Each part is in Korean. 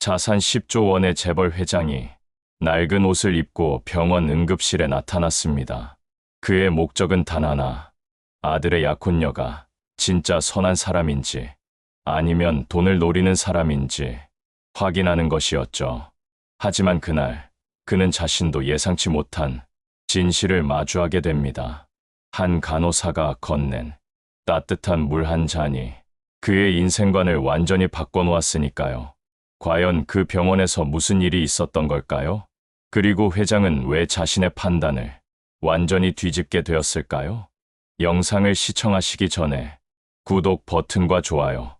자산 10조 원의 재벌 회장이 낡은 옷을 입고 병원 응급실에 나타났습니다. 그의 목적은 단 하나. 아들의 약혼녀가 진짜 선한 사람인지 아니면 돈을 노리는 사람인지 확인하는 것이었죠. 하지만 그날 그는 자신도 예상치 못한 진실을 마주하게 됩니다. 한 간호사가 건넨 따뜻한 물 한 잔이 그의 인생관을 완전히 바꿔놓았으니까요. 과연 그 병원에서 무슨 일이 있었던 걸까요? 그리고 회장은 왜 자신의 판단을 완전히 뒤집게 되었을까요? 영상을 시청하시기 전에 구독 버튼과 좋아요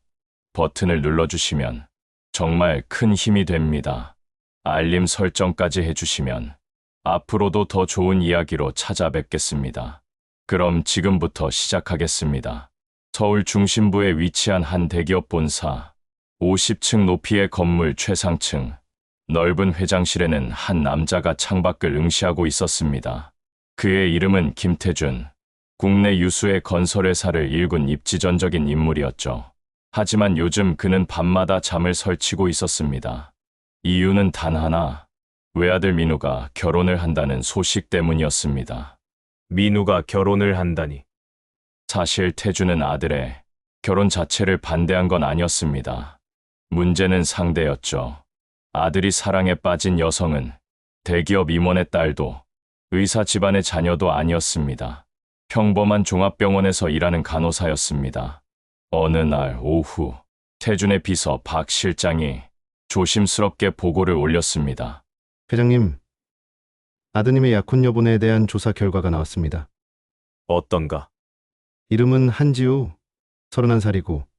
버튼을 눌러주시면 정말 큰 힘이 됩니다. 알림 설정까지 해주시면 앞으로도 더 좋은 이야기로 찾아뵙겠습니다. 그럼 지금부터 시작하겠습니다. 서울 중심부에 위치한 한 대기업 본사, 50층 높이의 건물 최상층, 넓은 회장실에는 한 남자가 창밖을 응시하고 있었습니다. 그의 이름은 김태준, 국내 유수의 건설회사를 일군 입지전적인 인물이었죠. 하지만 요즘 그는 밤마다 잠을 설치고 있었습니다. 이유는 단 하나, 외아들 민우가 결혼을 한다는 소식 때문이었습니다. 민우가 결혼을 한다니. 사실 태주는 아들의 결혼 자체를 반대한 건 아니었습니다. 문제는 상대였죠. 아들이 사랑에 빠진 여성은 대기업 임원의 딸도 의사 집안의 자녀도 아니었습니다. 평범한 종합병원에서 일하는 간호사였습니다. 어느 날 오후 태준의 비서 박 실장이 조심스럽게 보고를 올렸습니다. 회장님, 아드님의 약혼 여분에 대한 조사 결과가 나왔습니다. 어떤가? 이름은 한지우, 31살이고,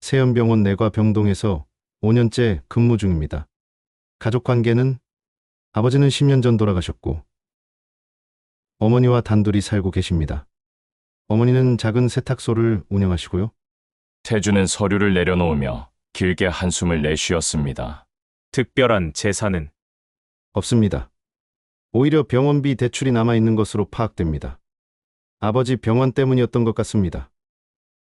세연병원 내과 병동에서 5년째 근무 중입니다. 가족 관계는 아버지는 10년 전 돌아가셨고, 어머니와 단둘이 살고 계십니다. 어머니는 작은 세탁소를 운영하시고요. 태준은 서류를 내려놓으며 길게 한숨을 내쉬었습니다. 특별한 재산은 없습니다. 오히려 병원비 대출이 남아있는 것으로 파악됩니다. 아버지 병원 때문이었던 것 같습니다.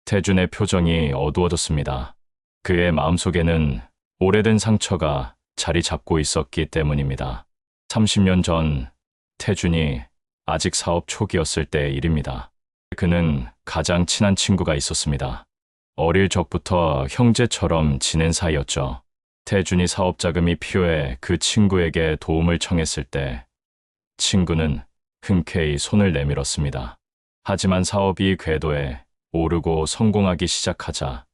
태준의 표정이 어두워졌습니다. 그의 마음속에는 오래된 상처가 자리 잡고 있었기 때문입니다. 30년 전 태준이 아직 사업 초기였을 때의 일입니다. 그는 가장 친한 친구가 있었습니다. 어릴 적부터 형제처럼 지낸 사이였죠. 태준이 사업 자금이 필요해 그 친구에게 도움을 청했을 때 친구는 흔쾌히 손을 내밀었습니다. 하지만 사업이 궤도에 오르고 성공하기 시작하자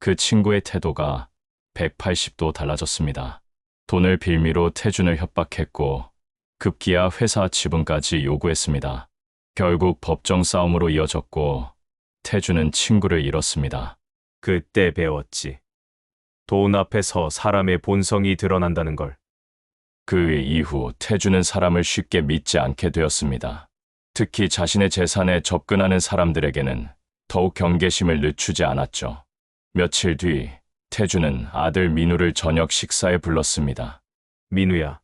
그 친구의 태도가 180도 달라졌습니다. 돈을 빌미로 태준을 협박했고 급기야 회사 지분까지 요구했습니다. 결국 법정 싸움으로 이어졌고 태준은 친구를 잃었습니다. 그때 배웠지. 돈 앞에서 사람의 본성이 드러난다는 걸. 그 이후 태준은 사람을 쉽게 믿지 않게 되었습니다. 특히 자신의 재산에 접근하는 사람들에게는 더욱 경계심을 늦추지 않았죠. 며칠 뒤 태준은 아들 민우를 저녁 식사에 불렀습니다. 민우야.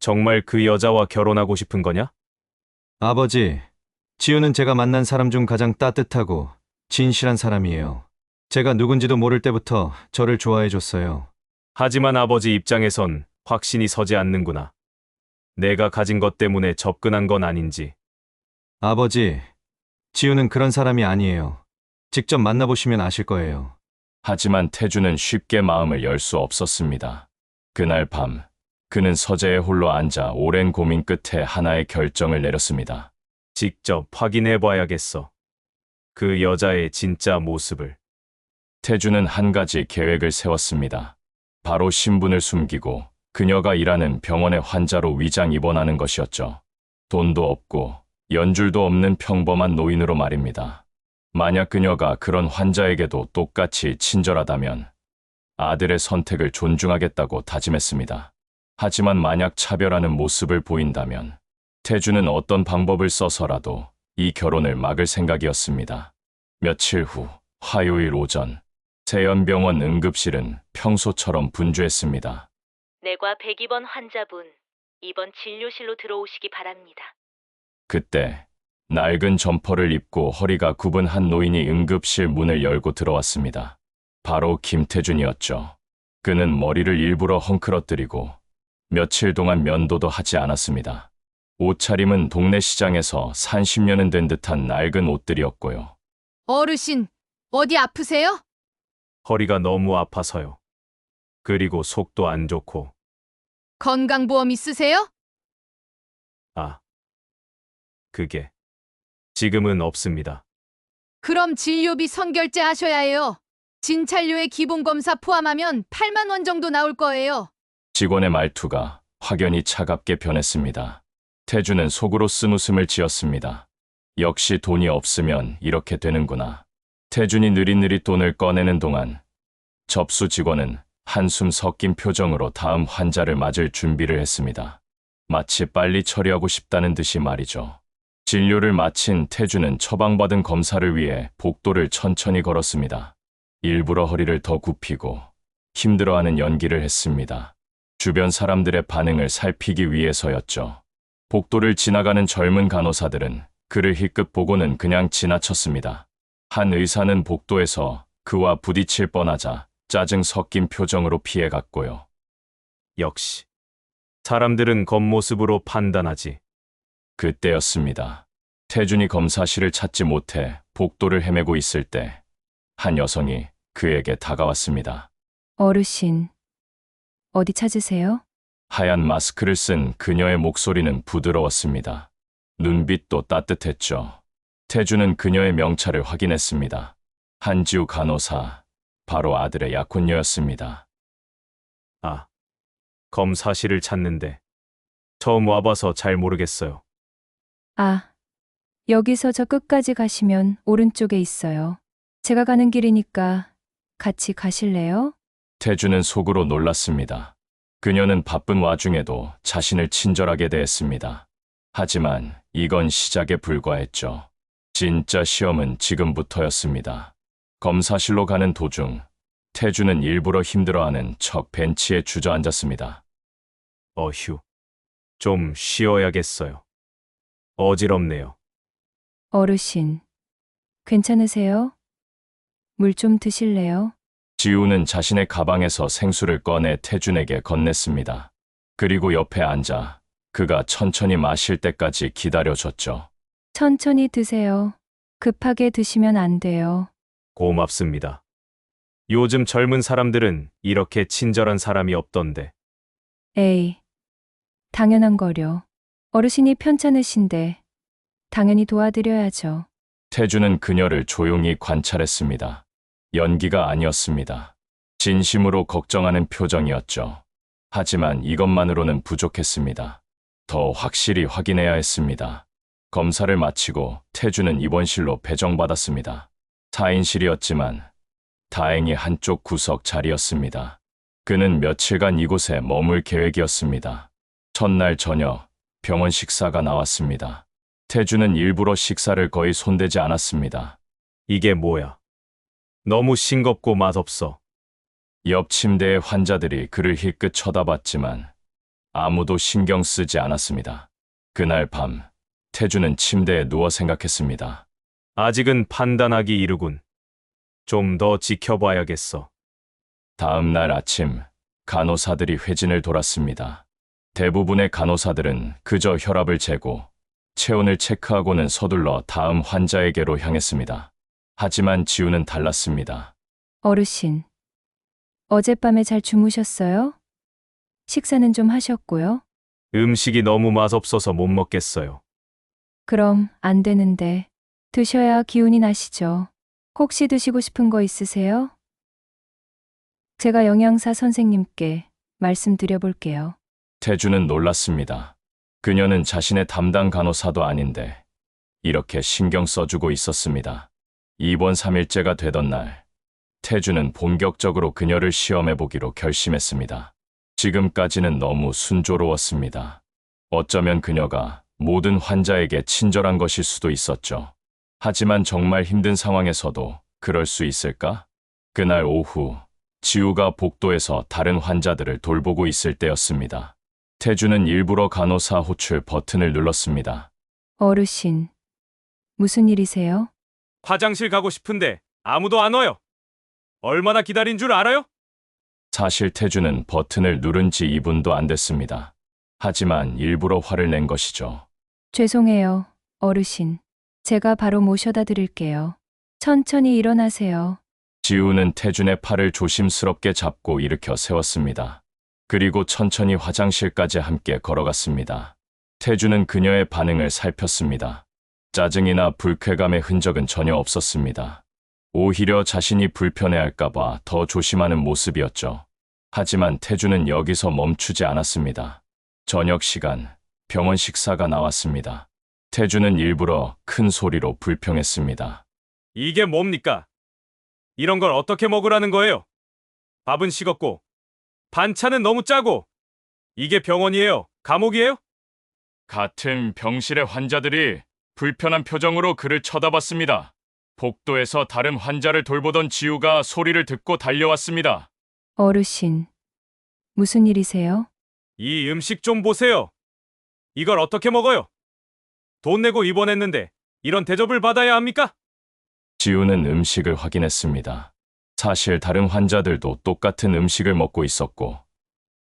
정말 그 여자와 결혼하고 싶은 거냐? 아버지, 지우는 제가 만난 사람 중 가장 따뜻하고 진실한 사람이에요. 제가 누군지도 모를 때부터 저를 좋아해줬어요. 하지만 아버지 입장에선 확신이 서지 않는구나. 내가 가진 것 때문에 접근한 건 아닌지. 아버지, 지우는 그런 사람이 아니에요. 직접 만나보시면 아실 거예요. 하지만 태준은 쉽게 마음을 열 수 없었습니다. 그날 밤 그는 서재에 홀로 앉아 오랜 고민 끝에 하나의 결정을 내렸습니다. 직접 확인해 봐야겠어. 그 여자의 진짜 모습을. 태준은 한 가지 계획을 세웠습니다. 바로 신분을 숨기고 그녀가 일하는 병원의 환자로 위장 입원하는 것이었죠. 돈도 없고 연줄도 없는 평범한 노인으로 말입니다. 만약 그녀가 그런 환자에게도 똑같이 친절하다면 아들의 선택을 존중하겠다고 다짐했습니다. 하지만 만약 차별하는 모습을 보인다면 태주는 어떤 방법을 써서라도 이 결혼을 막을 생각이었습니다. 며칠 후 화요일 오전 세연병원 응급실은 평소처럼 분주했습니다. 내과 102번 환자분, 이번 진료실로 들어오시기 바랍니다. 그때 낡은 점퍼를 입고 허리가 굽은 한 노인이 응급실 문을 열고 들어왔습니다. 바로 김태준이었죠. 그는 머리를 일부러 헝클어뜨리고 며칠 동안 면도도 하지 않았습니다. 옷차림은 동네 시장에서 산 10년은 된 듯한 낡은 옷들이었고요. 어르신, 어디 아프세요? 허리가 너무 아파서요. 그리고 속도 안 좋고, 건강보험 있으세요? 아. 그게. 지금은 없습니다. 그럼 진료비 선결제 하셔야 해요. 진찰료의 기본 검사 포함하면 8만 원 정도 나올 거예요. 직원의 말투가 확연히 차갑게 변했습니다. 태주는 속으로 쓴 웃음을 지었습니다. 역시 돈이 없으면 이렇게 되는구나. 태준이 느릿느릿 돈을 꺼내는 동안 접수 직원은 한숨 섞인 표정으로 다음 환자를 맞을 준비를 했습니다. 마치 빨리 처리하고 싶다는 듯이 말이죠. 진료를 마친 태주는 처방받은 검사를 위해 복도를 천천히 걸었습니다. 일부러 허리를 더 굽히고 힘들어하는 연기를 했습니다. 주변 사람들의 반응을 살피기 위해서였죠. 복도를 지나가는 젊은 간호사들은 그를 힐끗 보고는 그냥 지나쳤습니다. 한 의사는 복도에서 그와 부딪힐 뻔하자 짜증 섞인 표정으로 피해갔고요. 역시. 사람들은 겉모습으로 판단하지. 그때였습니다. 태준이 검사실을 찾지 못해 복도를 헤매고 있을 때 한 여성이 그에게 다가왔습니다. 어르신, 어디 찾으세요? 하얀 마스크를 쓴 그녀의 목소리는 부드러웠습니다. 눈빛도 따뜻했죠. 태주는 그녀의 명찰을 확인했습니다. 한지우 간호사, 바로 아들의 약혼녀였습니다. 아. 검사실을 찾는데. 처음 와봐서 잘 모르겠어요. 아, 여기서 저 끝까지 가시면 오른쪽에 있어요. 제가 가는 길이니까 같이 가실래요? 태주는 속으로 놀랐습니다. 그녀는 바쁜 와중에도 자신을 친절하게 대했습니다. 하지만 이건 시작에 불과했죠. 진짜 시험은 지금부터였습니다. 검사실로 가는 도중 태주는 일부러 힘들어하는 척 벤치에 주저앉았습니다. 어휴. 좀 쉬어야겠어요. 어지럽네요. 어르신, 괜찮으세요? 물 좀 드실래요? 지우는 자신의 가방에서 생수를 꺼내 태준에게 건넸습니다. 그리고 옆에 앉아 그가 천천히 마실 때까지 기다려줬죠. 천천히 드세요. 급하게 드시면 안 돼요. 고맙습니다. 요즘 젊은 사람들은 이렇게 친절한 사람이 없던데. 에이, 당연한 거려. 어르신이 편찮으신데, 당연히 도와드려야죠. 태주는 그녀를 조용히 관찰했습니다. 연기가 아니었습니다. 진심으로 걱정하는 표정이었죠. 하지만 이것만으로는 부족했습니다. 더 확실히 확인해야 했습니다. 검사를 마치고 태주는 입원실로 배정받았습니다. 4인실이었지만 다행히 한쪽 구석 자리였습니다. 그는 며칠간 이곳에 머물 계획이었습니다. 첫날 저녁 병원 식사가 나왔습니다. 태주는 일부러 식사를 거의 손대지 않았습니다. 이게 뭐야? 너무 싱겁고 맛없어. 옆 침대의 환자들이 그를 힐끗 쳐다봤지만 아무도 신경 쓰지 않았습니다. 그날 밤 태주는 침대에 누워 생각했습니다. 아직은 판단하기 이르군. 좀 더 지켜봐야겠어. 다음 날 아침 간호사들이 회진을 돌았습니다. 대부분의 간호사들은 그저 혈압을 재고 체온을 체크하고는 서둘러 다음 환자에게로 향했습니다. 하지만 지우는 달랐습니다. 어르신, 어젯밤에 잘 주무셨어요? 식사는 좀 하셨고요? 음식이 너무 맛없어서 못 먹겠어요. 그럼 안 되는데 드셔야 기운이 나시죠. 혹시 드시고 싶은 거 있으세요? 제가 영양사 선생님께 말씀드려 볼게요. 태주는 놀랐습니다. 그녀는 자신의 담당 간호사도 아닌데 이렇게 신경 써주고 있었습니다. 입원 3일째가 되던 날, 태주는 본격적으로 그녀를 시험해 보기로 결심했습니다. 지금까지는 너무 순조로웠습니다. 어쩌면 그녀가 모든 환자에게 친절한 것일 수도 있었죠. 하지만 정말 힘든 상황에서도 그럴 수 있을까? 그날 오후, 지우가 복도에서 다른 환자들을 돌보고 있을 때였습니다. 태주는 일부러 간호사 호출 버튼을 눌렀습니다. 어르신, 무슨 일이세요? 화장실 가고 싶은데 아무도 안 와요. 얼마나 기다린 줄 알아요? 사실 태주는 버튼을 누른 지 2분도 안 됐습니다. 하지만 일부러 화를 낸 것이죠. 죄송해요, 어르신. 제가 바로 모셔다 드릴게요. 천천히 일어나세요. 지우는 태준의 팔을 조심스럽게 잡고 일으켜 세웠습니다. 그리고 천천히 화장실까지 함께 걸어갔습니다. 태준은 그녀의 반응을 살폈습니다. 짜증이나 불쾌감의 흔적은 전혀 없었습니다. 오히려 자신이 불편해할까봐 더 조심하는 모습이었죠. 하지만 태준은 여기서 멈추지 않았습니다. 저녁 시간, 병원 식사가 나왔습니다. 태준은 일부러 큰 소리로 불평했습니다. 이게 뭡니까? 이런 걸 어떻게 먹으라는 거예요? 밥은 식었고, 반찬은 너무 짜고, 이게 병원이에요? 감옥이에요? 같은 병실의 환자들이 불편한 표정으로 그를 쳐다봤습니다. 복도에서 다른 환자를 돌보던 지우가 소리를 듣고 달려왔습니다. 어르신. 무슨 일이세요? 이 음식 좀 보세요. 이걸 어떻게 먹어요? 돈 내고 입원했는데 이런 대접을 받아야 합니까? 지우는 음식을 확인했습니다. 사실 다른 환자들도 똑같은 음식을 먹고 있었고,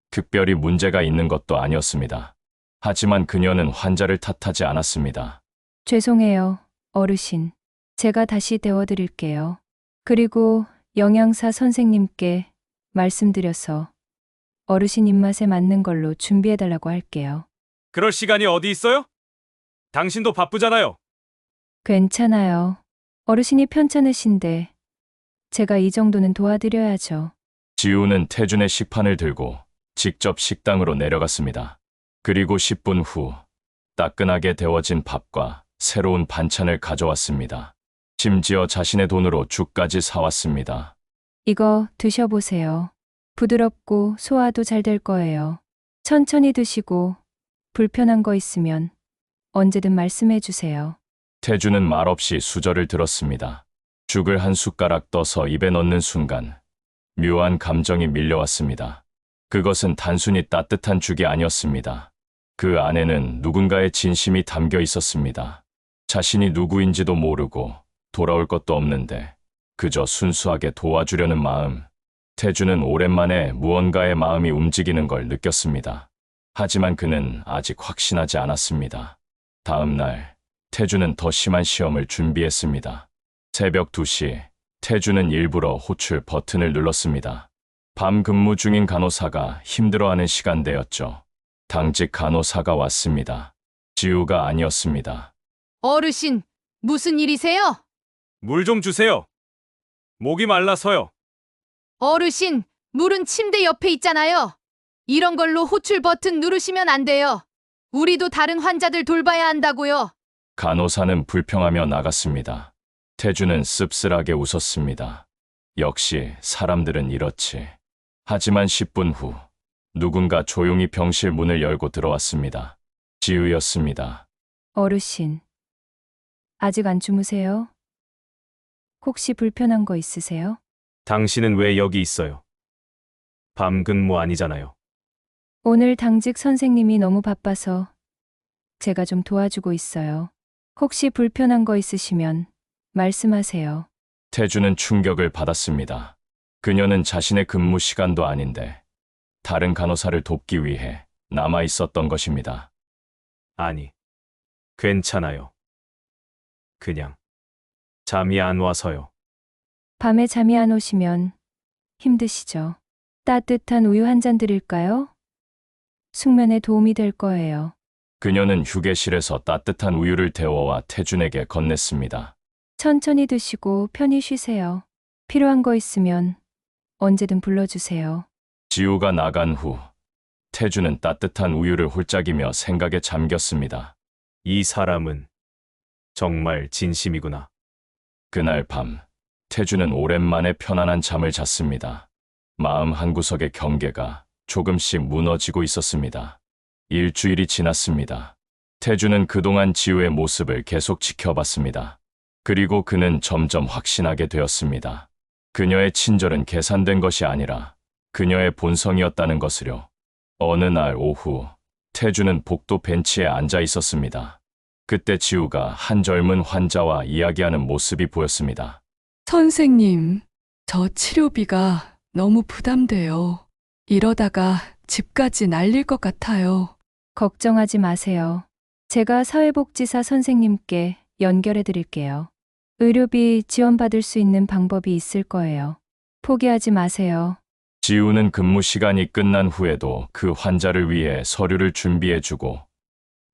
특별히 문제가 있는 것도 아니었습니다. 하지만 그녀는 환자를 탓하지 않았습니다. 죄송해요, 어르신. 제가 다시 데워드릴게요. 그리고 영양사 선생님께 말씀드려서 어르신 입맛에 맞는 걸로 준비해달라고 할게요. 그럴 시간이 어디 있어요? 당신도 바쁘잖아요. 괜찮아요. 어르신이 편찮으신데 제가 이 정도는 도와드려야죠. 지우는 태준의 식판을 들고 직접 식당으로 내려갔습니다. 그리고 10분 후 따끈하게 데워진 밥과 새로운 반찬을 가져왔습니다. 심지어 자신의 돈으로 죽까지 사왔습니다. 이거 드셔보세요. 부드럽고 소화도 잘 될 거예요. 천천히 드시고 불편한 거 있으면 언제든 말씀해 주세요. 태주는 말없이 수저를 들었습니다. 죽을 한 숟가락 떠서 입에 넣는 순간 묘한 감정이 밀려왔습니다. 그것은 단순히 따뜻한 죽이 아니었습니다. 그 안에는 누군가의 진심이 담겨 있었습니다. 자신이 누구인지도 모르고 돌아올 것도 없는데 그저 순수하게 도와주려는 마음. 태주는 오랜만에 무언가의 마음이 움직이는 걸 느꼈습니다. 하지만 그는 아직 확신하지 않았습니다. 다음 날 태주는 더 심한 시험을 준비했습니다. 새벽 2시, 태주는 일부러 호출 버튼을 눌렀습니다. 밤 근무 중인 간호사가 힘들어하는 시간대였죠. 당직 간호사가 왔습니다. 지우가 아니었습니다. 어르신, 무슨 일이세요? 물 좀 주세요. 목이 말라서요. 어르신, 물은 침대 옆에 있잖아요. 이런 걸로 호출 버튼 누르시면 안 돼요. 우리도 다른 환자들 돌봐야 한다고요. 간호사는 불평하며 나갔습니다. 태주는 씁쓸하게 웃었습니다. 역시 사람들은 이렇지. 하지만 10분 후 누군가 조용히 병실 문을 열고 들어왔습니다. 지우였습니다. 어르신. 아직 안 주무세요? 혹시 불편한 거 있으세요? 당신은 왜 여기 있어요? 밤 근무 아니잖아요. 오늘 당직 선생님이 너무 바빠서 제가 좀 도와주고 있어요. 혹시 불편한 거 있으시면 말씀하세요. 태주는 충격을 받았습니다. 그녀는 자신의 근무 시간도 아닌데 다른 간호사를 돕기 위해 남아 있었던 것입니다. 아니, 괜찮아요. 그냥 잠이 안 와서요. 밤에 잠이 안 오시면 힘드시죠? 따뜻한 우유 한 잔 드릴까요? 숙면에 도움이 될 거예요. 그녀는 휴게실에서 따뜻한 우유를 데워와 태준에게 건넸습니다. 천천히 드시고 편히 쉬세요. 필요한 거 있으면 언제든 불러주세요. 지우가 나간 후 태준은 따뜻한 우유를 홀짝이며 생각에 잠겼습니다. 이 사람은 정말 진심이구나. 그날 밤 태준은 오랜만에 편안한 잠을 잤습니다. 마음 한구석의 경계가 조금씩 무너지고 있었습니다. 일주일이 지났습니다. 태준은 그동안 지우의 모습을 계속 지켜봤습니다. 그리고 그는 점점 확신하게 되었습니다. 그녀의 친절은 계산된 것이 아니라 그녀의 본성이었다는 것을요. 어느 날 오후 태준은 복도 벤치에 앉아 있었습니다. 그때 지우가 한 젊은 환자와 이야기하는 모습이 보였습니다. 선생님, 저 치료비가 너무 부담돼요. 이러다가 집까지 날릴 것 같아요. 걱정하지 마세요. 제가 사회복지사 선생님께 연결해 드릴게요. 의료비 지원받을 수 있는 방법이 있을 거예요. 포기하지 마세요. 지우는 근무 시간이 끝난 후에도 그 환자를 위해 서류를 준비해주고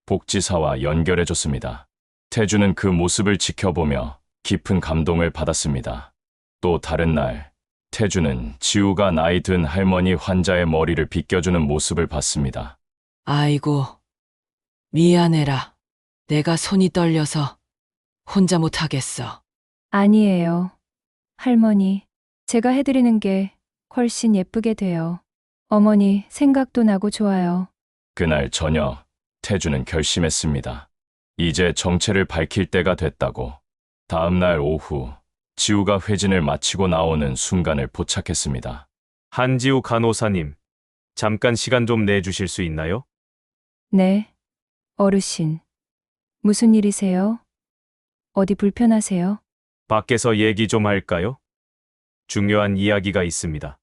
복지사와 연결해줬습니다. 태주는 그 모습을 지켜보며 깊은 감동을 받았습니다. 또 다른 날, 태주는 지우가 나이 든 할머니 환자의 머리를 빗겨주는 모습을 봤습니다. 아이고, 미안해라. 내가 손이 떨려서 혼자 못하겠어. 아니에요. 할머니, 제가 해드리는 게 훨씬 예쁘게 돼요. 어머니 생각도 나고 좋아요. 그날 저녁, 태주는 결심했습니다. 이제 정체를 밝힐 때가 됐다고. 다음 날 오후, 지우가 회진을 마치고 나오는 순간을 포착했습니다. 한지우 간호사님, 잠깐 시간 좀 내주실 수 있나요? 네. 어르신. 무슨 일이세요? 어디 불편하세요? 밖에서 얘기 좀 할까요? 중요한 이야기가 있습니다.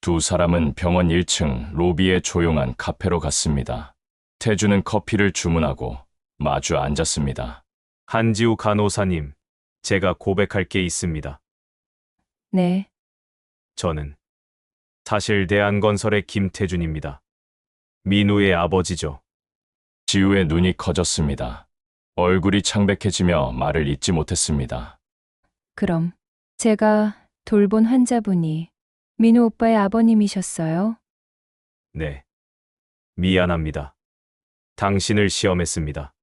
두 사람은 병원 1층 로비의 조용한 카페로 갔습니다. 태주는 커피를 주문하고 마주 앉았습니다. 한지우 간호사님, 제가 고백할 게 있습니다. 네. 저는 사실 대한건설의 김태준입니다. 민우의 아버지죠. 지우의 눈이 커졌습니다. 얼굴이 창백해지며 말을 잇지 못했습니다. 그럼 제가 돌본 환자분이 민우 오빠의 아버님이셨어요? 네. 미안합니다. 당신을 시험했습니다.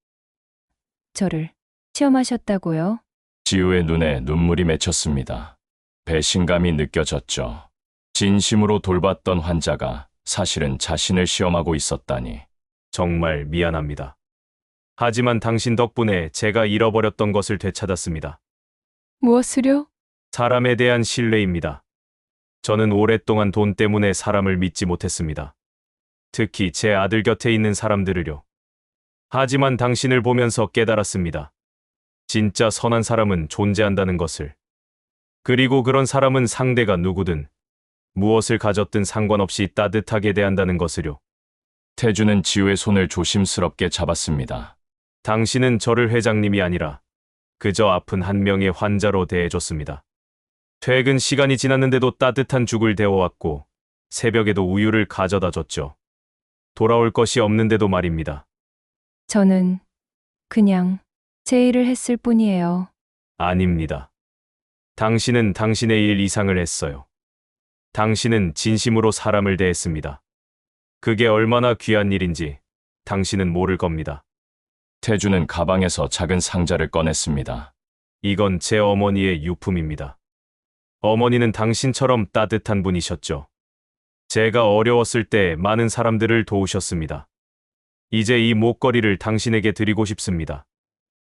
저를 시험하셨다고요? 지우의 눈에 눈물이 맺혔습니다. 배신감이 느껴졌죠. 진심으로 돌봤던 환자가 사실은 자신을 시험하고 있었다니. 정말 미안합니다. 하지만 당신 덕분에 제가 잃어버렸던 것을 되찾았습니다. 무엇을요? 사람에 대한 신뢰입니다. 저는 오랫동안 돈 때문에 사람을 믿지 못했습니다. 특히 제 아들 곁에 있는 사람들을요. 하지만 당신을 보면서 깨달았습니다. 진짜 선한 사람은 존재한다는 것을. 그리고 그런 사람은 상대가 누구든 무엇을 가졌든 상관없이 따뜻하게 대한다는 것을요. 태주는 지우의 손을 조심스럽게 잡았습니다. 당신은 저를 회장님이 아니라 그저 아픈 한 명의 환자로 대해줬습니다. 퇴근 시간이 지났는데도 따뜻한 죽을 데워왔고 새벽에도 우유를 가져다 줬죠. 돌아올 것이 없는데도 말입니다. 저는 그냥 제 일을 했을 뿐이에요. 아닙니다. 당신은 당신의 일 이상을 했어요. 당신은 진심으로 사람을 대했습니다. 그게 얼마나 귀한 일인지 당신은 모를 겁니다. 태주는 가방에서 작은 상자를 꺼냈습니다. 이건 제 어머니의 유품입니다. 어머니는 당신처럼 따뜻한 분이셨죠. 제가 어려웠을 때 많은 사람들을 도우셨습니다. 이제 이 목걸이를 당신에게 드리고 싶습니다.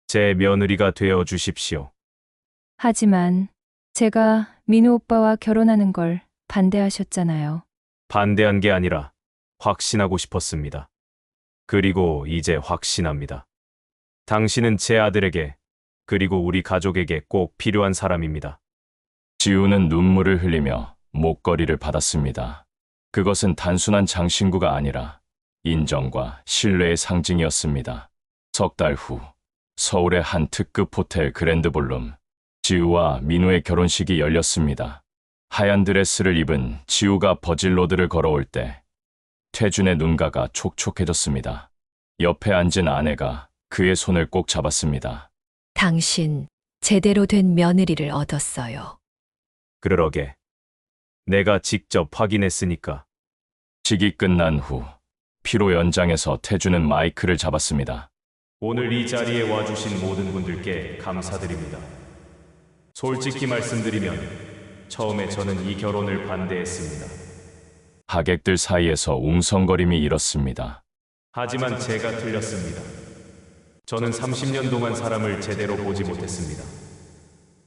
제 며느리가 되어 주십시오. 하지만 제가 민우 오빠와 결혼하는 걸 반대하셨잖아요. 반대한 게 아니라 확신하고 싶었습니다. 그리고 이제 확신합니다. 당신은 제 아들에게 그리고 우리 가족에게 꼭 필요한 사람입니다. 지우는 눈물을 흘리며 목걸이를 받았습니다. 그것은 단순한 장신구가 아니라 인정과 신뢰의 상징이었습니다. 석 달 후, 서울의 한 특급 호텔 그랜드 볼룸, 지우와 민우의 결혼식이 열렸습니다. 하얀 드레스를 입은 지우가 버질로드를 걸어올 때, 태준의 눈가가 촉촉해졌습니다. 옆에 앉은 아내가 그의 손을 꼭 잡았습니다. 당신 제대로 된 며느리를 얻었어요. 그러게. 내가 직접 확인했으니까. 식이 끝난 후 피로 연장에서 태주는 마이크를 잡았습니다. 오늘 이 자리에 와주신 모든 분들께 감사드립니다. 솔직히 말씀드리면 처음에 저는 이 결혼을 반대했습니다. 하객들 사이에서 웅성거림이 일었습니다. 하지만 제가 틀렸습니다. 저는 30년 동안 사람을 제대로 보지 못했습니다.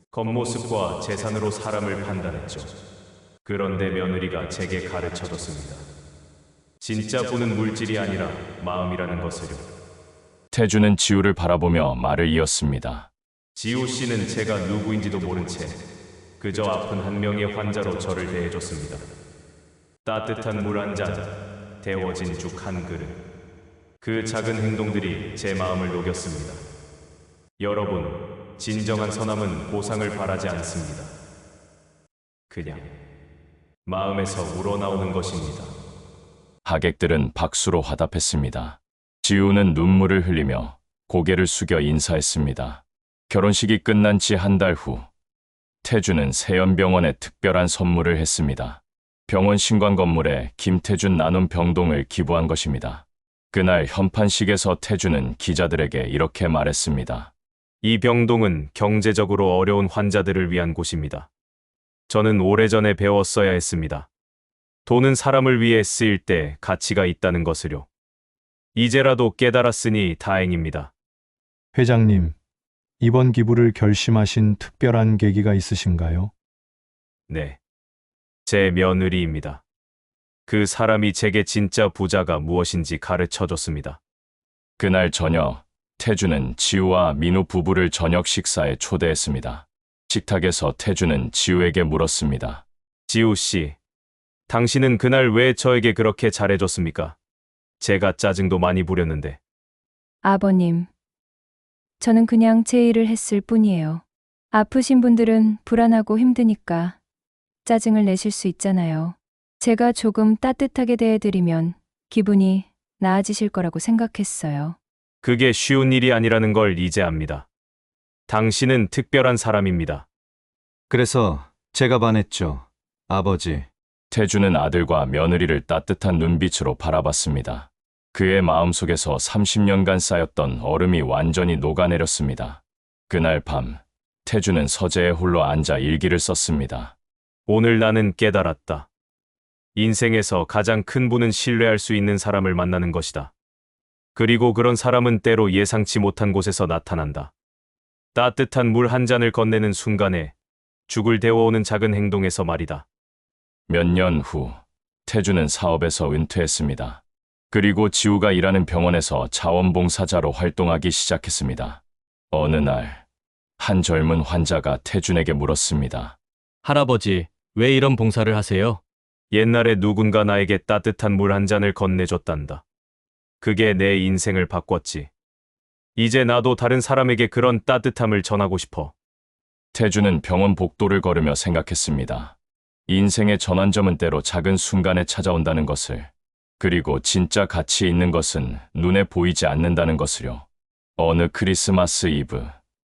겉모습과 재산으로 사람을 판단했죠. 그런데 며느리가 제게 가르쳐 줬습니다. 진짜 분은 물질이 아니라 마음이라는 것을요. 태주는 지우를 바라보며 말을 이었습니다. 지호 씨는 제가 누구인지도 모른 채 그저 아픈 한 명의 환자로 저를 대해줬습니다. 따뜻한 물 한 잔, 데워진 죽 한 그릇. 그 작은 행동들이 제 마음을 녹였습니다. 여러분, 진정한 선함은 보상을 바라지 않습니다. 그냥 마음에서 우러나오는 것입니다. 하객들은 박수로 화답했습니다. 지우는 눈물을 흘리며 고개를 숙여 인사했습니다. 결혼식이 끝난 지 한 달 후, 태주는 세연병원에 특별한 선물을 했습니다. 병원 신관 건물에 김태준 나눔 병동을 기부한 것입니다. 그날 현판식에서 태주는 기자들에게 이렇게 말했습니다. 이 병동은 경제적으로 어려운 환자들을 위한 곳입니다. 저는 오래전에 배웠어야 했습니다. 돈은 사람을 위해 쓰일 때 가치가 있다는 것을요. 이제라도 깨달았으니 다행입니다. 회장님, 이번 기부를 결심하신 특별한 계기가 있으신가요? 네. 제 며느리입니다. 그 사람이 제게 진짜 부자가 무엇인지 가르쳐 줬습니다. 그날 저녁, 태주는 지우와 민우 부부를 저녁 식사에 초대했습니다. 식탁에서 태주는 지우에게 물었습니다. 지우 씨, 당신은 그날 왜 저에게 그렇게 잘해줬습니까? 제가 짜증도 많이 부렸는데. 아버님. 저는 그냥 제 일을 했을 뿐이에요. 아프신 분들은 불안하고 힘드니까 짜증을 내실 수 있잖아요. 제가 조금 따뜻하게 대해드리면 기분이 나아지실 거라고 생각했어요. 그게 쉬운 일이 아니라는 걸 이제 압니다. 당신은 특별한 사람입니다. 그래서 제가 반했죠. 아버지. 태주는 아들과 며느리를 따뜻한 눈빛으로 바라봤습니다. 그의 마음속에서 30년간 쌓였던 얼음이 완전히 녹아내렸습니다. 그날 밤, 태주는 서재에 홀로 앉아 일기를 썼습니다. 오늘 나는 깨달았다. 인생에서 가장 큰 분은 신뢰할 수 있는 사람을 만나는 것이다. 그리고 그런 사람은 때로 예상치 못한 곳에서 나타난다. 따뜻한 물 한 잔을 건네는 순간에 죽을 데워오는 작은 행동에서 말이다. 몇 년 후, 태주는 사업에서 은퇴했습니다. 그리고 지우가 일하는 병원에서 자원봉사자로 활동하기 시작했습니다. 어느 날, 한 젊은 환자가 태준에게 물었습니다. 할아버지, 왜 이런 봉사를 하세요? 옛날에 누군가 나에게 따뜻한 물 한 잔을 건네줬단다. 그게 내 인생을 바꿨지. 이제 나도 다른 사람에게 그런 따뜻함을 전하고 싶어. 태주는 병원 복도를 걸으며 생각했습니다. 인생의 전환점은 때로 작은 순간에 찾아온다는 것을, 그리고 진짜 가치 있는 것은 눈에 보이지 않는다는 것을요. 어느 크리스마스 이브,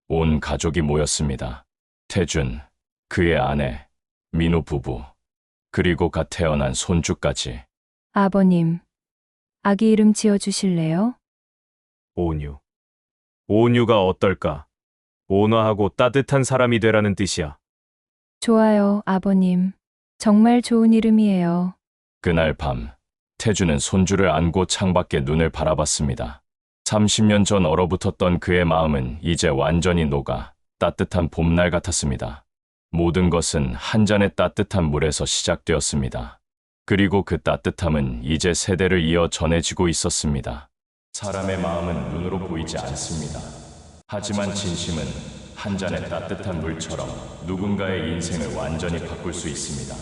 온 가족이 모였습니다. 태준, 그의 아내, 민우 부부, 그리고 갓 태어난 손주까지. 아버님. 아기 이름 지어주실래요? 온유. 온유가 어떨까? 온화하고 따뜻한 사람이 되라는 뜻이야. 좋아요, 아버님. 정말 좋은 이름이에요. 그날 밤, 태주는 손주를 안고 창밖에 눈을 바라봤습니다. 30년 전 얼어붙었던 그의 마음은 이제 완전히 녹아 따뜻한 봄날 같았습니다. 모든 것은 한 잔의 따뜻한 물에서 시작되었습니다. 그리고 그 따뜻함은 이제 세대를 이어 전해지고 있었습니다. 사람의 마음은 눈으로 보이지 않습니다. 하지만 진심은 한 잔의 따뜻한 물처럼 누군가의 인생을 완전히 바꿀 수 있습니다.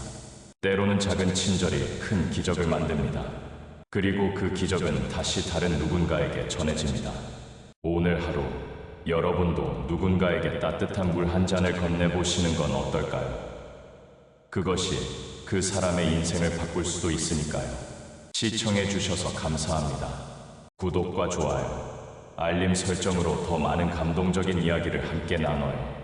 때로는 작은 친절이 큰 기적을 만듭니다. 그리고 그 기적은 다시 다른 누군가에게 전해집니다. 오늘 하루 여러분도 누군가에게 따뜻한 물 한 잔을 건네보시는 건 어떨까요? 그것이 그 사람의 인생을 바꿀 수도 있으니까요. 시청해 주셔서 감사합니다. 구독과 좋아요, 알림 설정으로 더 많은 감동적인 이야기를 함께 나눠요.